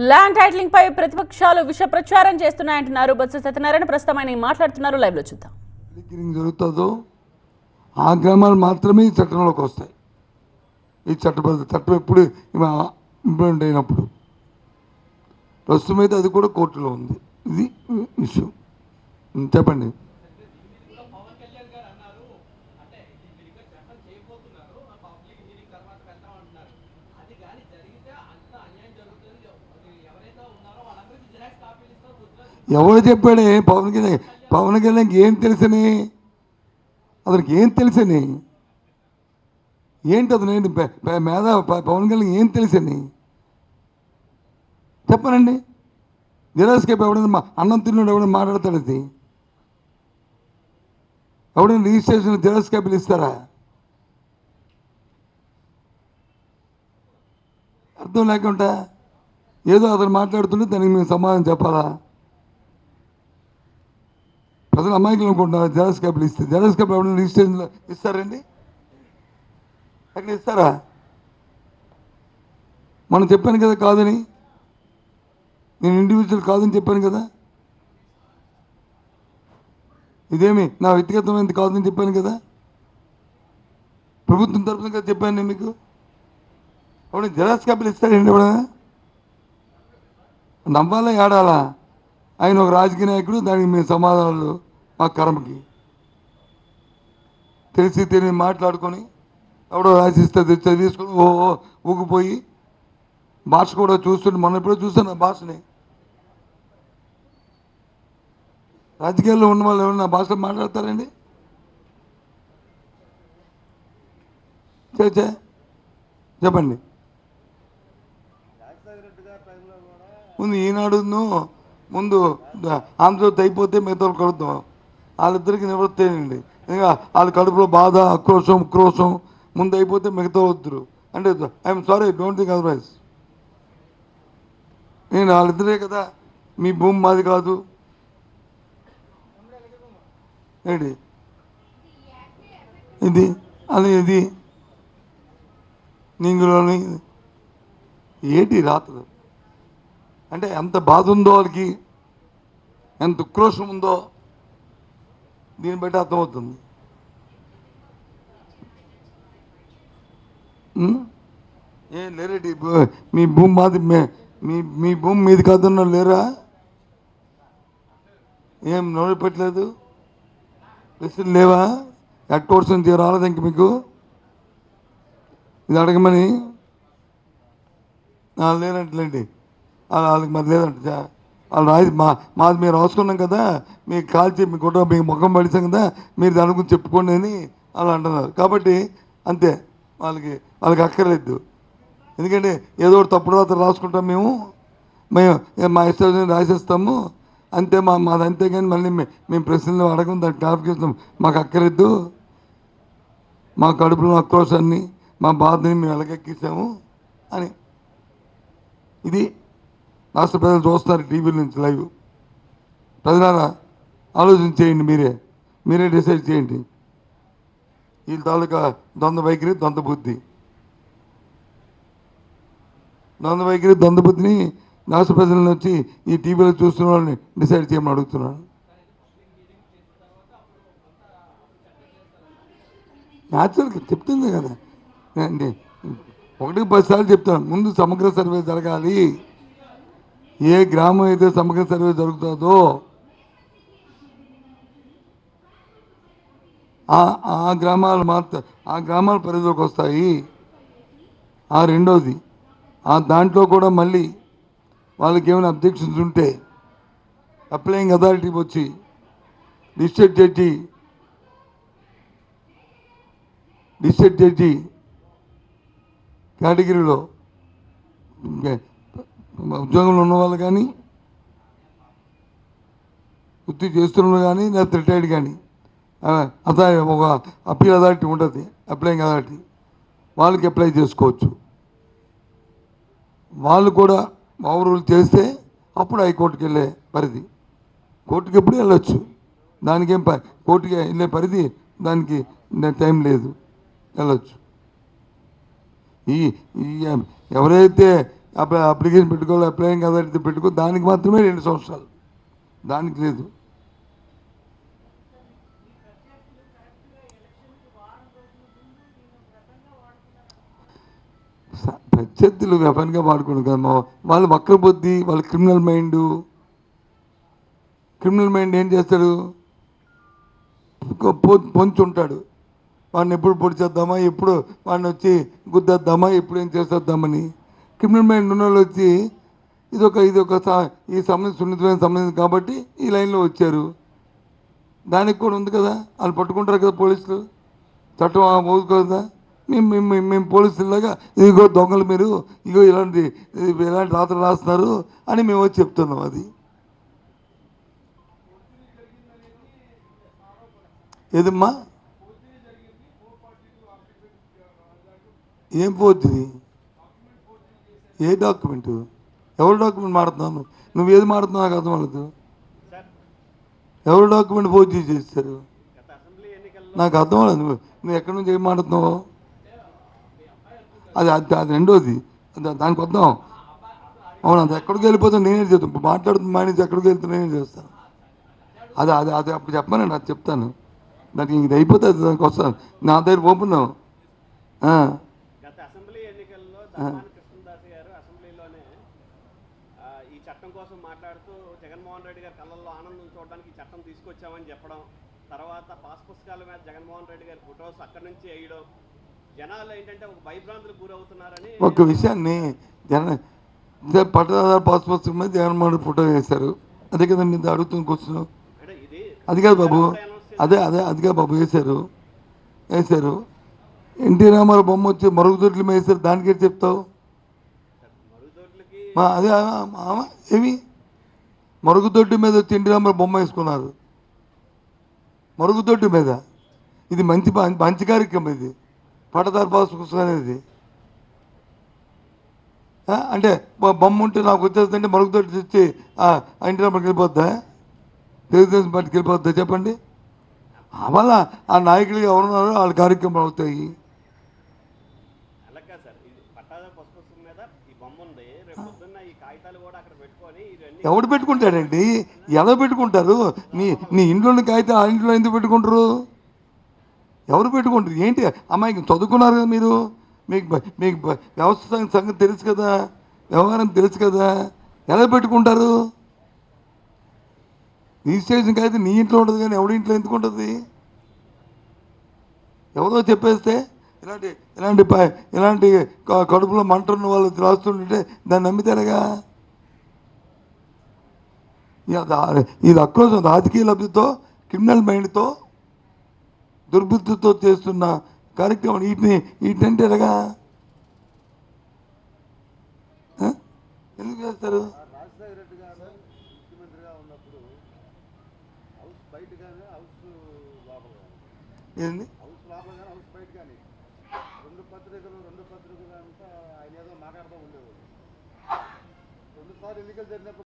Land titling పై ప్రతిపక్షాలు విష ప్రచారం చేస్తున్నాయంటున్నారు. బొత్స సత్యనారాయణ ప్రస్తుతం ఆయన మాట్లాడుతున్నారు. లైవ్లో చూద్దాం. జరుగుతుందో ఆ గ్రామాలు మాత్రమే ఈ చట్టంలోకి వస్తాయి. ఈ చట్టబద్ధ చట్టం ఎప్పుడు ఇంప్లిమెంట్ అయినప్పుడు. ప్రస్తుతం అయితే అది కూడా కోర్టులో ఉంది. ఇది విషయం. చెప్పండి. ఎవరు చెప్పాడే? పవన్ కళ్యాణ్. పవన్ కళ్యాణ్కి ఏం తెలుసని? అతనికి ఏం తెలుసని? ఏంటి అతను? ఏంటి? మేధ మేధా ప- పవన్ కళ్యాణ్ ఏం తెలుసని? చెప్పనండి. నిరాశకేపు ఎవడైనా మా అన్నం తిన్నాడు ఎవడైనా మాట్లాడతాడు అది? ఎవడైనా రిజిస్ట్రేషన్ జిరాస్కేపులు ఇస్తారా? అర్థం లేకుండా ఏదో అతను మాట్లాడుతుంటే దానికి మేము సమాధానం చెప్పాలా? ప్రజలు అమాయకులు అనుకుంటున్నారు. జెరాక్స్ కాపీలు ఇస్తే జెరాక్స్ కాపీలు ఎవరైనా రిజిస్ట్రేషన్లో ఇస్తారండి అక్కడ ఇస్తారా? మనం చెప్పాను కదా కాదని. నేను ఇండివిజువల్ కాదని చెప్పాను కదా. ఇదేమి? నా వ్యక్తిగతమైనది కాదని చెప్పాను కదా. ప్రభుత్వం తరఫున కదా చెప్పాను నేను మీకు. అప్పుడు జెరాక్స్ కాపీలు ఇస్తారండి ఎవడైనా నమ్మాలా ఏడాలా? ఆయన ఒక రాజకీయ నాయకుడు దానికి మేము సమాధానాలు మా కర్మకి. తెలిసి తెలియని మాట్లాడుకొని ఎవడో రాసిస్తే తెచ్చి తీసుకొని ఓ ఓ ఊగిపోయి భాష కూడా చూస్తుంటే మొన్న ఎప్పుడో చూస్తాను ఆ భాషని. రాజకీయాల్లో ఉన్న వాళ్ళు ఎవరైనా భాషలో మాట్లాడతారండి? చేచే చెప్పండి. ముందు ఈనాడు ముందు ఆంధ్రజ్యోతి అయిపోతే మిగతా కలుద్దాం. వాళ్ళిద్దరికి నివృత్తేనండి. ఇంకా వాళ్ళ కడుపులో బాధ ఆక్రోశం ఉక్రోశం ముందు అయిపోతే మిగతా వద్దురు అంటే I'm sorry don't think otherwise నేను వాళ్ళిద్దరే కదా మీ భూమి మాది కాదు. ఏంటి? ఇది అది ఇది. నింగులోని ఏంటి రాత్రులు అంటే ఎంత బాధ ఉందో వాళ్ళకి ఎంత ఉక్రోషం ఉందో దీన్ని బట్టి అర్థమవుతుంది. ఏం లేరేటి మీ భూమి మాది మీ మీ భూమి మీది కాదన్న లేరా? ఏం నోరు పెట్టలేదు? ప్రశ్నలు లేవా? హెడ్ కోర్స్ నుంచి రాలేదు ఇంక మీకు? ఇది అడగమని. ఆ, లేనట్లేండి వాళ్ళకి మరి లేదంట వాళ్ళు రాయి మా మాది మేము రాసుకున్నాం కదా మీకు కాల్చి మీ గుడ్డ మీకు ముఖం పడిచాం కదా మీరు దాని గురించి చెప్పుకోండి అని వాళ్ళు అంటున్నారు. కాబట్టి అంతే వాళ్ళకి వాళ్ళకి అక్కర్లేదు. ఎందుకంటే ఏదో ఒకటి తప్పుడు రాత్రి రాసుకుంటాం మేము మేము మా ఇష్టం రాసేస్తాము. అంతే మా మాది అంతే కానీ మళ్ళీ మేము ప్రశ్నలు అడగం దానికి క్లారిఫికేషన్ మాకు అక్కర్లేదు. మా కడుపులో ఆక్రోశాన్ని మా బాధని మేము ఎలకెక్కించాము అని. ఇది రాష్ట్ర ప్రజలు చూస్తారు టీవీ నుంచి లైవ్. ప్రజలారా ఆలోచన చేయండి మీరే. మీరే డిసైడ్ చేయండి. వీళ్ళ తాలూకా ద్వంద్వ వైఖరి ద్వంద్వ బుద్ధి. ద్వంద్వ వైఖరి ద్వంద్వ బుద్ధిని రాష్ట్ర ప్రజలను వచ్చి ఈ టీవీలో చూస్తున్న వాళ్ళని డిసైడ్ చేయమని అడుగుతున్నాను. న్యాచురల్గా చెప్తుంది కదా. అండి ఒకటికి పది సార్లు చెప్తాను. ముందు సమగ్ర సర్వే జరగాలి. ఏ గ్రామం అయితే సమగ్ర సర్వే జరుగుతుందో ఆ ఆ గ్రామాలు మాత్ర ఆ గ్రామాల పరిధిలోకి వస్తాయి. ఆ రెండోది ఆ దాంట్లో కూడా మళ్ళీ వాళ్ళకి ఏమైనా అబ్జెక్షన్స్ ఉంటే అప్లయింగ్ అథారిటీ వచ్చి డిస్ట్రిక్ట్ జడ్జి డిస్ట్రిక్ట్ జడ్జి కేటగిరీలో ఇంకా ఉద్యోగంలో ఉన్న వాళ్ళు కానీ వృత్తి చేస్తున్న కానీ లేకపోతే రిటైర్డ్ కానీ అథారిటీ ఒక అప్పీల్ అథారిటీ ఉంటుంది అప్లయింగ్ అథారిటీ. వాళ్ళకి అప్లై చేసుకోవచ్చు. వాళ్ళు కూడా ఓవర్ చేస్తే అప్పుడు హైకోర్టుకి వెళ్ళే పరిధి. కోర్టుకి ఎప్పుడు వెళ్ళొచ్చు. దానికేం ప కోర్టుకి వెళ్ళే పరిధి దానికి టైం లేదు. వెళ్ళొచ్చు. ఈ ఈ ఎవరైతే అప్లికేషన్ పెట్టుకోవాలి అప్లయింగ్ అథారిటీ పెట్టుకో దానికి మాత్రమే రెండు సంవత్సరాలు. దానికి లేదు. ప్రత్యర్థులు వెపన్గా వాడుకోండి కదా వాళ్ళు వక్ర బుద్ధి వాళ్ళ క్రిమినల్ మైండ్. క్రిమినల్ మైండ్ ఏం చేస్తాడు? పొ- పొంచి ఉంటాడు వాడిని ఎప్పుడు పొడిచేద్దామా ఎప్పుడు వాడిని వచ్చి గుద్దేద్దామా ఎప్పుడు ఏం చేసేద్దామని. క్రిమినల్ మైండ్ ఉన్న వాళ్ళు వచ్చి ఇదొక ఇదొక స- ఈ సంబంధించి సున్నితమైన సంబంధం కాబట్టి ఈ లైన్లో వచ్చారు. దానికి కూడా ఉంది కదా వాళ్ళు పట్టుకుంటారు కదా పోలీసులు. చట్టం అవుతుంది కదా మేము మేము మేము- పోలీసులాగా ఇదిగో దొంగలు మీరు ఇగో ఇలాంటి ఇలాంటి రాత్రి రాస్తున్నారు అని మేము వచ్చి చెప్తున్నాం అది. ఏదమ్మా? ఏం పోతుంది? ఏ డాక్యుమెంట్? ఎవరు డాక్యుమెంట్ మాడుతున్నావు నువ్వు ఏది మాడుతున్నావు నాకు అర్థం అవ్వలేదు. ఎవరు డాక్యుమెంట్ ఫోర్జీ చేస్తారు నాకు అర్థం అవ్వలేదు. నువ్వు నువ్వు ఎక్కడి నుంచి ఏం మాడుతున్నావు అది అది అది రెండోది. దానికి వద్దాం. అవును అది ఎక్కడికి వెళ్ళిపోతాను నేనే చెప్తాను. మాట్లాడుతున్న మానేసి ఎక్కడికి వెళ్తే నేనే చేస్తాను. అది అది అది అప్పుడు చెప్పానండి అది చెప్తాను. దానికి ఇది అయిపోతుంది దానికి వస్తాను. నా దగ్గర ఓపెన్ గత అసెంబ్లీ ఎన్నికల్లో ధర్మాన కృష్ణదాస్ గారు అసెంబ్లీలోనే ఆ, ఈ చట్టం కోసం మాట్లాడుతూ జగన్మోహన్ రెడ్డి గారి కళ్ళల్లో ఆనందం చూడడానికి ఈ తీసుకొచ్చామని చెప్పడం తర్వాత పాస్ పుస్తకాల మీద జగన్మోహన్ రెడ్డి గారి ఫొటోస్ అక్కడి నుంచి వేయడం జనాలు ఏంటంటే ఒక భయభ్రాంతులకు గురవుతున్నారని ఒక విషయాన్ని జన పట్టదారు పాస్ పుస్తకం మీద జగన్మోహన్ రెడ్డి ఫోటో వేశారు. అదే కదా మీరు అడుగుతున్న క్వశ్చన్ అది కాదు బాబు. అదే అదే అది కాదు బాబు. వేశారు. వేశారు. ఎన్టీ రామారావు బొమ్మ వచ్చి మరుగుదొడ్ల మీద వేశారు దానికి చెప్తావు? అదే ఏమి? మరుగుదొడ్డి మీద వచ్చి ఎన్టీ రామారావు బొమ్మ వేసుకున్నారు. మరుగుదొడ్డు మీద. ఇది మంచి మంచి కార్యక్రమం ఇది. పట్టదారు పాస్ పుస్తకం అనేది అంటే బొమ్మ ఉంటే నాకు వచ్చేస్తుంటే మరుగుదొడ్డు తెచ్చి ఇంటి రామారావుకి వెళ్ళిపోద్దా? తెలుగుదేశం పార్టీకి వెళ్ళిపోద్దా చెప్పండి? వాళ్ళ ఆ నాయకులు ఎవరున్నారో వాళ్ళ కార్యక్రమాలు అవుతాయి అలాగే సార్ ఇది పట్టాదారు పసు పుస్తకం మీద ఈ బొమ్మ ఉంది రేపు పొద్దున్న ఈ కాగితాలు కూడా అక్కడ పెట్టుకొని ఇవన్నీ ఎవడు పెట్టుకుంటాడండి? ఎలా పెట్టుకుంటారు? నీ నీ ఇంట్లోని కాగితే ఆ ఇంట్లో ఎందుకు పెట్టుకుంటారు? ఎవరు పెట్టుకుంటారు? ఏంటి? అమ్మాయికి చదువుకున్నారు కదా మీరు? మీకు మీకు వ్యవస్థ సంగ- సంగతి తెలుసు కదా? వ్యవహారం తెలుసు కదా? ఎలా పెట్టుకుంటారు? రిజిస్ట్రేషన్ కాగితే నీ ఇంట్లో ఉంటుంది కానీ ఎవడి ఇంట్లో ఎందుకు ఉంటుంది? ఎవరో చెప్పేస్తే ఇలాంటి ఇలాంటి ఇలాంటి కడుపులో మంట ఉన్న వాళ్ళు రాస్తుంటే దాన్ని నమ్మితారుగా ఇది అక్రోశం రాజకీయ లబ్ధితో క్రిమినల్ మైండ్తో దుర్బుద్ధితో చేస్తున్న కార్యక్రమం వీటిని వీటిని ఎలాగా? ఎందుకు చేస్తారు? ఏంది? రెండు పత్రికలు రెండు పత్రికలు అంతా ఆయన ఏదో మాట్లాడుతూ ఉండేవాడు. రెండుసార్లు ఎన్నికలు జరిగినప్పుడు